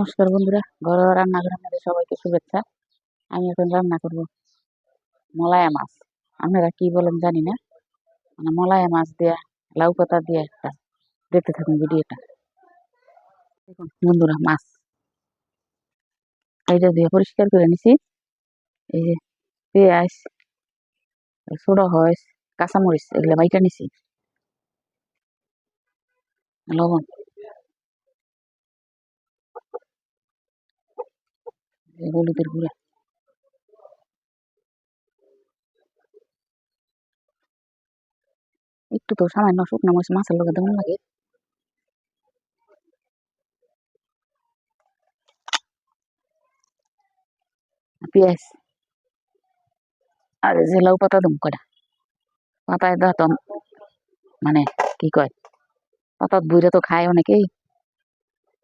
নমস্কার বন্ধুরা, ঘরোয়া রান্নাঘর আপনাদের সবাইকে শুভেচ্ছা। আমি এখন রান্না করব মলায়া মাছ। আপনারা কি বলেন জানি না মানে মলায়া মাছ দিয়ে, লাউ পাতা দিয়ে একটা দেখতে থাকুন ভিডিওটা। দেখুন বন্ধুরা মাছ। এইটা দিয়ে পরিষ্কার করে নিছি। এই যে পেঁয়াজ ছোড়া হয় কাঁচামরিচ, এগুলো বাইটা নিছি। লবণ। হলুদের গুঁড়া। একটু তো সামান্য শুকনো মরিচ মাছের লগে দেমন লাগে। পেঁয়াজ। আর যে পাতা দম কটা পাতায় তো মানে কি কয়? পাতাত বুইরা তো খায় অনেকেই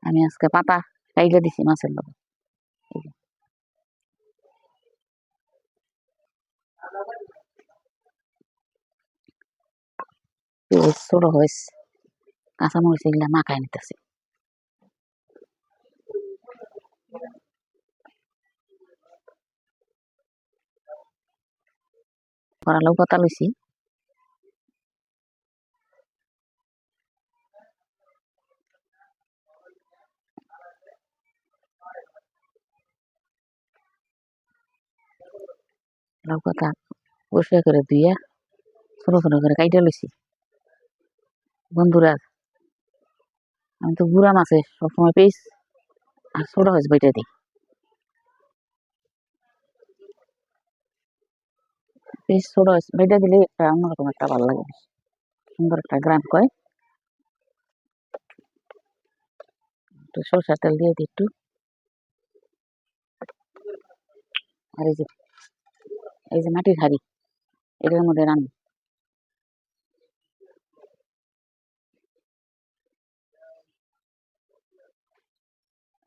আমি আজকে পাতা খাইলে দিছি মাছের লগে। পেঁয়াজ ছোট হয়েছে কাঁচামরিচ এগুলা মাখায় নিতেছি করালাও পাতা লইছি লাউ পাতা পরিষ্কার করে ধুইয়া ছোট ছোট করে কাইটা লইছি বন্ধুরা, আমি তো গুড়া মাছে সবসময় পেয়েছি। আর ছোট হয়েছে, বইটা দিই পিস ছোট হয়েছে, বইটা দিলে একটা অন্যরকম একটা ভালো লাগে। সুন্দর একটা গ্রাম কয় একটু সরষার তেল দিয়ে দিই একটু। আর এই যে এই যে মাটির হাড়ি এটার মধ্যে রান্না।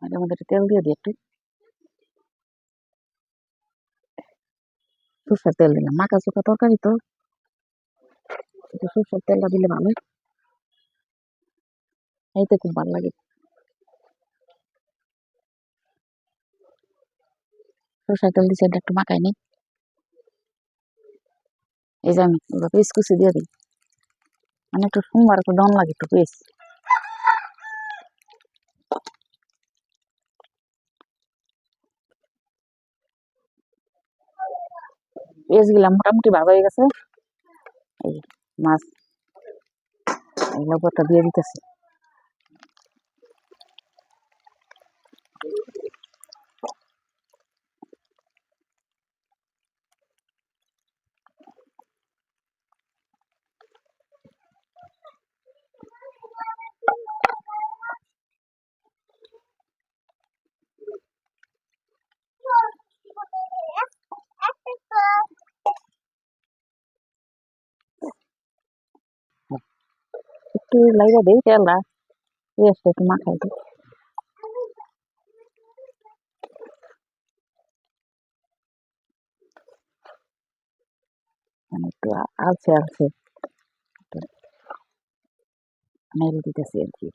এটার মধ্যে তেল দিয়ে দিই একটু সরষার তেল দিলাম মাখা চোখা তরকারি তো একটু সরষার তেলটা দিলে ভালো। খাইতে খুব ভালো লাগে সরষার তেল দিচ্ছে একটু মাখাই নিই এই যে আমি পিস কুচি দিয়ে দিই মানে একটু সোমবার একটু দম লাগে একটু পিস পেঁয়াজগুলা মোটামুটি ভালো হয়ে গেছে। এই মাছ এই লবণটা দিয়ে দিতেছি। একটু লাইরা দিই তেলটা পেঁয়াজটা একটু মাখাই দিই মানে একটু আ- আলসে আলসে একটু নেড়ে দিতেছি আর কি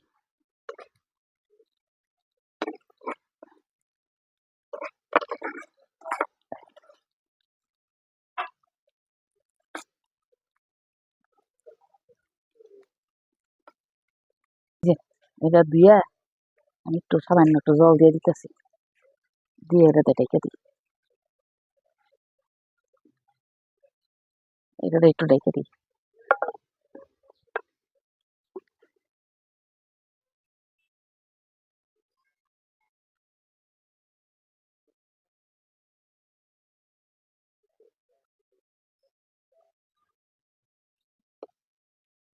যে এটা দিয়া আমি একটু সামান্য একটু জল দিয়ে দিতেছি। দিয়ে এটা ডেকে দিই। এটা একটু ডেকে দিই।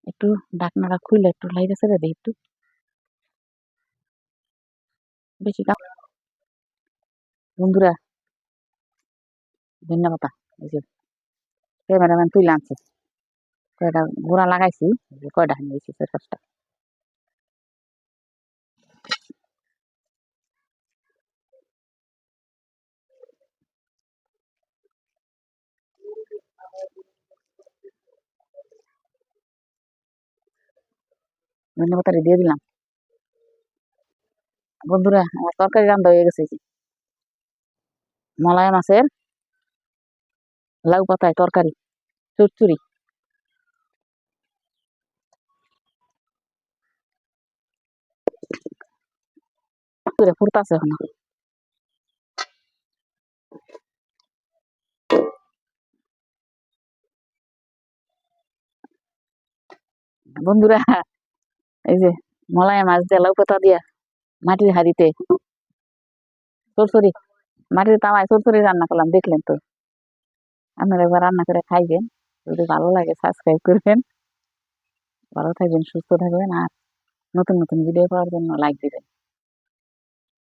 একটু ঢাকনাটা খুলে একটু লাইরে ছেড়ে দিই একটু। বেশি কাপ বন্ধুরা ধন্যবাদ এই যে ক্যামেরাম্যান তুলে আনছে কয়টা ঘোড়া লাগাইছি এই যে কয়টা হানি হয়েছে চার পাঁচটা ধন্যবাদ দিয়ে দিলাম বন্ধুরা, আমার তরকারি রান্না হয়ে গেছে যে। মলাই মাছের লাউ পাতায় তরকারি, চচ্চড়ি করে ফুরতাছে এখন বন্ধুরা, এই যে মলাই মাছ দিয়ে লাউ পাতা দিয়া মাটির হাড়িতে। সরসরি মাটির তাওয়ায় সরসরি রান্না করলাম, দেখলেন তো। আপনারা একবার রান্না করে খাইবেন, যদি ভালো লাগে সাবস্ক্রাইব করবেন। ভালো থাকবেন, সুস্থ থাকবেন, আর নতুন নতুন ভিডিও পাওয়ার জন্য লাইক দিবেন।